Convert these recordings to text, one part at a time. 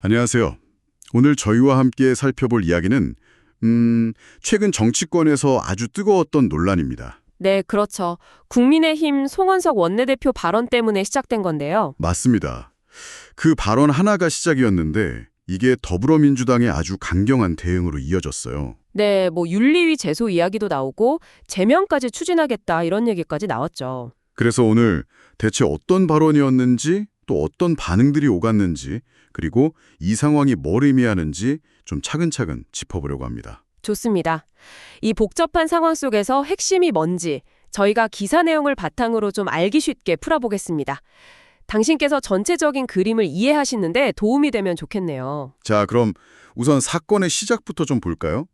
안녕하세요. 오늘 저희와 함께 살펴볼 이야기는 음, 최근 정치권에서 아주 뜨거웠던 논란입니다. 네, 그렇죠. 국민의힘 송원석 원내대표 발언 때문에 시작된 건데요. 맞습니다. 그 발언 하나가 시작이었는데 이게 더불어민주당의 아주 강경한 대응으로 이어졌어요. 네, 뭐 윤리위 제소 이야기도 나오고 제명까지 추진하겠다 이런 얘기까지 나왔죠. 그래서 오늘 대체 어떤 발언이었는지 또 어떤 반응들이 오갔는지 그리고 이 상황이 뭘 의미하는지 좀 차근차근 짚어보려고 합니다. 좋습니다. 이 복잡한 상황 속에서 핵심이 뭔지 저희가 기사 내용을 바탕으로 좀 알기 쉽게 풀어보겠습니다. 당신께서 전체적인 그림을 이해하시는데 도움이 되면 좋겠네요. 자, 그럼 우선 사건의 시작부터 좀 볼까요?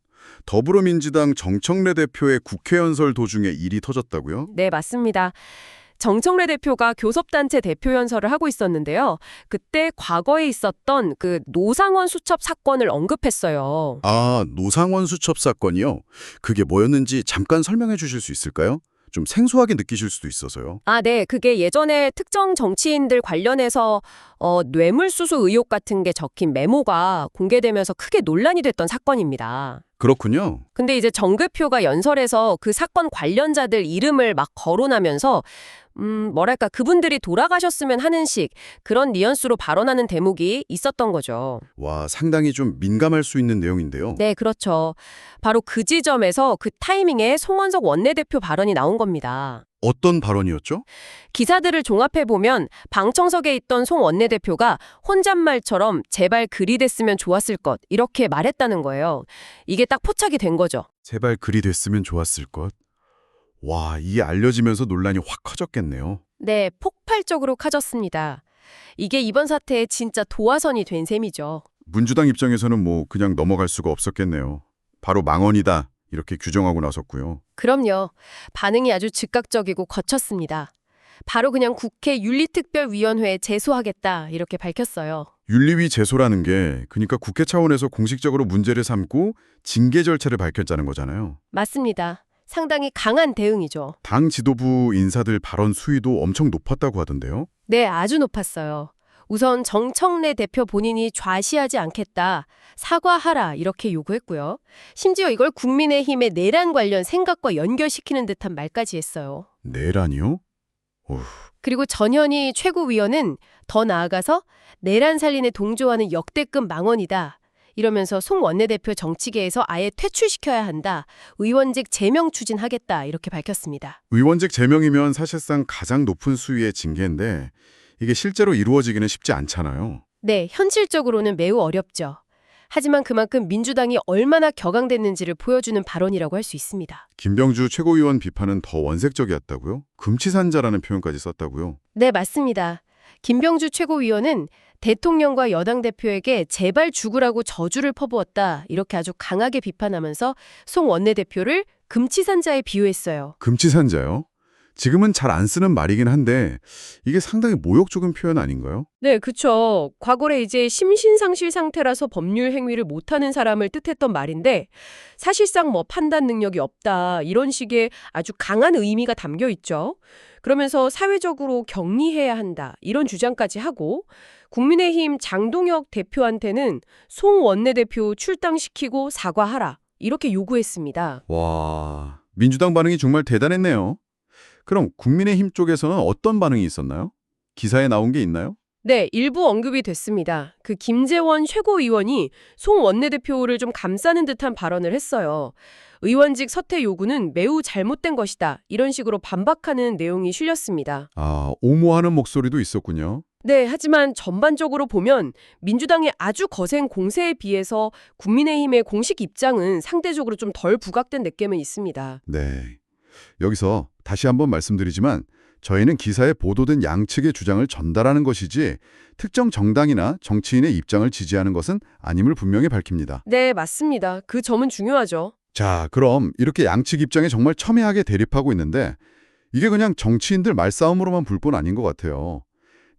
더불어민주당 정청래 대표의 국회 연설 도중에 일이 터졌다고요? 네, 맞습니다. 정청래 대표가 교섭단체 대표 연설을 하고 있었는데요. 그때 과거에 있었던 그 노상원 수첩 사건을 언급했어요. 아, 노상원 수첩 사건이요? 그게 뭐였는지 잠깐 설명해 주실 수 있을까요? 좀 생소하게 느끼실 수도 있어서요. 아, 네. 그게 예전에 특정 정치인들 관련해서 어, 뇌물수수 의혹 같은 게 적힌 메모가 공개되면서 크게 논란이 됐던 사건입니다. 그렇군요. 근데 이제 정급표가 연설에서 그 사건 관련자들 이름을 막 거론하면서 음, 뭐랄까 그분들이 돌아가셨으면 하는 식 그런 뉘앙스로 발언하는 대목이 있었던 거죠. 와, 상당히 좀 민감할 수 있는 내용인데요. 네, 그렇죠. 바로 그 지점에서 그 타이밍에 송원석 원내대표 발언이 나온 겁니다. 어떤 발언이었죠? 기사들을 종합해 보면 방청석에 있던 송 원내대표가 혼잣말처럼 제발 글이 됐으면 좋았을 것 이렇게 말했다는 거예요. 이게 딱 포착이 된 거죠. 제발 글이 됐으면 좋았을 것. 와, 이게 알려지면서 논란이 확 커졌겠네요. 네, 폭발적으로 커졌습니다. 이게 이번 사태의 진짜 도화선이 된 셈이죠. 민주당 입장에서는 뭐 그냥 넘어갈 수가 없었겠네요. 바로 망언이다. 이렇게 규정하고 나섰고요. 그럼요. 반응이 아주 즉각적이고 거쳤습니다. 바로 그냥 국회 윤리특별위원회에 제소하겠다 이렇게 밝혔어요. 윤리위 제소라는 게 그러니까 국회 차원에서 공식적으로 문제를 삼고 징계 절차를 밝혔자는 거잖아요. 맞습니다. 상당히 강한 대응이죠. 당 지도부 인사들 발언 수위도 엄청 높았다고 하던데요. 네, 아주 높았어요. 우선 정청래 대표 본인이 좌시하지 않겠다, 사과하라 이렇게 요구했고요. 심지어 이걸 국민의힘의 내란 관련 생각과 연결시키는 듯한 말까지 했어요. 내란이요? 어휴, 그리고 전현희 최고위원은 더 나아가서 내란 살린에 동조하는 역대급 망언이다. 이러면서 송 원내대표 정치계에서 아예 퇴출시켜야 한다. 의원직 제명 추진하겠다. 이렇게 밝혔습니다. 의원직 제명이면 사실상 가장 높은 수위의 징계인데 이게 실제로 이루어지기는 쉽지 않잖아요. 네, 현실적으로는 매우 어렵죠. 하지만 그만큼 민주당이 얼마나 격앙됐는지를 보여주는 발언이라고 할 수 있습니다. 김병주 최고위원 비판은 더 원색적이었다고요? 금치산자라는 표현까지 썼다고요? 네, 맞습니다. 김병주 최고위원은 대통령과 여당 대표에게 제발 죽으라고 저주를 퍼부었다. 이렇게 아주 강하게 비판하면서 송 원내대표를 금치산자에 비유했어요. 금치산자요? 지금은 잘 안 쓰는 말이긴 한데 이게 상당히 모욕적인 표현 아닌가요? 네, 그쵸. 과거에 이제 심신상실 상태라서 법률 행위를 못하는 사람을 뜻했던 말인데 사실상 뭐 판단 능력이 없다 이런 식의 아주 강한 의미가 담겨 있죠. 그러면서 사회적으로 격리해야 한다 이런 주장까지 하고 국민의힘 장동혁 대표한테는 송 원내대표 출당시키고 사과하라 이렇게 요구했습니다. 와, 민주당 반응이 정말 대단했네요. 그럼 국민의힘 쪽에서는 어떤 반응이 있었나요? 기사에 나온 게 있나요? 네, 일부 언급이 됐습니다. 그 김재원 최고위원이 송 원내대표를 좀 감싸는 듯한 발언을 했어요. 의원직 사퇴 요구는 매우 잘못된 것이다. 이런 식으로 반박하는 내용이 실렸습니다. 아, 옹호하는 목소리도 있었군요. 네, 하지만 전반적으로 보면 민주당의 아주 거센 공세에 비해서 국민의힘의 공식 입장은 상대적으로 좀 덜 부각된 느낌은 있습니다. 네. 여기서 다시 한번 말씀드리지만 저희는 기사에 보도된 양측의 주장을 전달하는 것이지 특정 정당이나 정치인의 입장을 지지하는 것은 아님을 분명히 밝힙니다. 네, 맞습니다. 그 점은 중요하죠. 자, 그럼 이렇게 양측 입장에 정말 첨예하게 대립하고 있는데 이게 그냥 정치인들 말싸움으로만 불 뿐 아닌 것 같아요.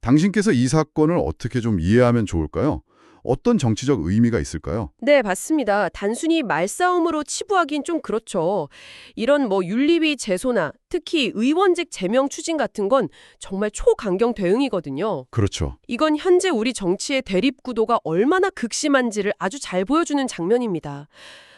당신께서 이 사건을 어떻게 좀 이해하면 좋을까요? 어떤 정치적 의미가 있을까요? 네, 맞습니다. 단순히 말싸움으로 치부하긴 좀 그렇죠. 이런 뭐 윤리위 제소나 특히 의원직 제명 추진 같은 건 정말 초강경 대응이거든요. 그렇죠. 이건 현재 우리 정치의 대립 구도가 얼마나 극심한지를 아주 잘 보여주는 장면입니다.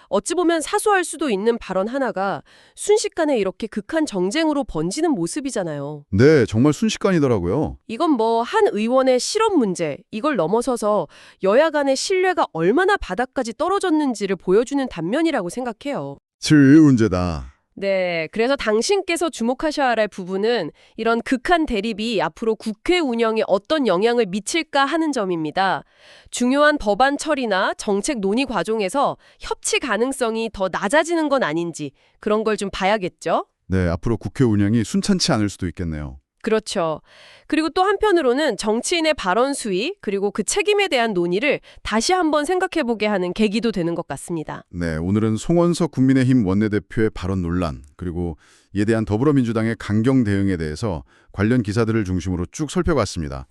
어찌 보면 사소할 수도 있는 발언 하나가 순식간에 이렇게 극한 정쟁으로 번지는 모습이잖아요. 네, 정말 순식간이더라고요. 이건 뭐 한 의원의 실업 문제, 이걸 넘어서서 여야 간의 신뢰가 얼마나 바닥까지 떨어졌는지를 보여주는 단면이라고 생각해요. 질 문제다. 네, 그래서 당신께서 주목하셔야 할 부분은 이런 극한 대립이 앞으로 국회 운영에 어떤 영향을 미칠까 하는 점입니다. 중요한 법안 처리나 정책 논의 과정에서 협치 가능성이 더 낮아지는 건 아닌지 그런 걸 좀 봐야겠죠? 네, 앞으로 국회 운영이 순탄치 않을 수도 있겠네요. 그렇죠. 그리고 또 한편으로는 정치인의 발언 수위 그리고 그 책임에 대한 논의를 다시 한번 생각해보게 하는 계기도 되는 것 같습니다. 네, 오늘은 송원석 국민의힘 원내대표의 발언 논란, 그리고 이에 대한 더불어민주당의 강경 대응에 대해서 관련 기사들을 중심으로 쭉 살펴봤습니다.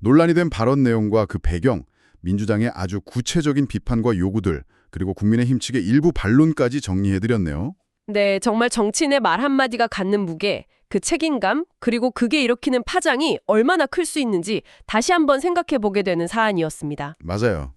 논란이 된 발언 내용과 그 배경, 민주당의 아주 구체적인 비판과 요구들, 그리고 국민의힘 측의 일부 반론까지 정리해드렸네요. 네, 정말 정치인의 말 한마디가 갖는 무게, 그 책임감, 그리고 그게 일으키는 파장이 얼마나 클 수 있는지 다시 한번 생각해 보게 되는 사안이었습니다. 맞아요.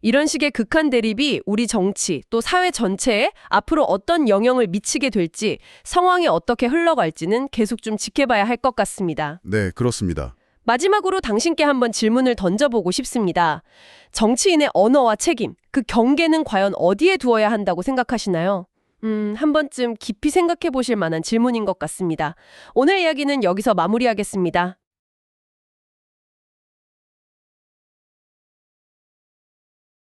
이런 식의 극한 대립이 우리 정치 또 사회 전체에 앞으로 어떤 영향을 미치게 될지 상황이 어떻게 흘러갈지는 계속 좀 지켜봐야 할 것 같습니다. 네, 그렇습니다. 마지막으로 당신께 한번 질문을 던져보고 싶습니다. 정치인의 언어와 책임, 그 경계는 과연 어디에 두어야 한다고 생각하시나요? 음, 한 번쯤 깊이 생각해 보실 만한 질문인 것 같습니다. 오늘 이야기는 여기서 마무리하겠습니다.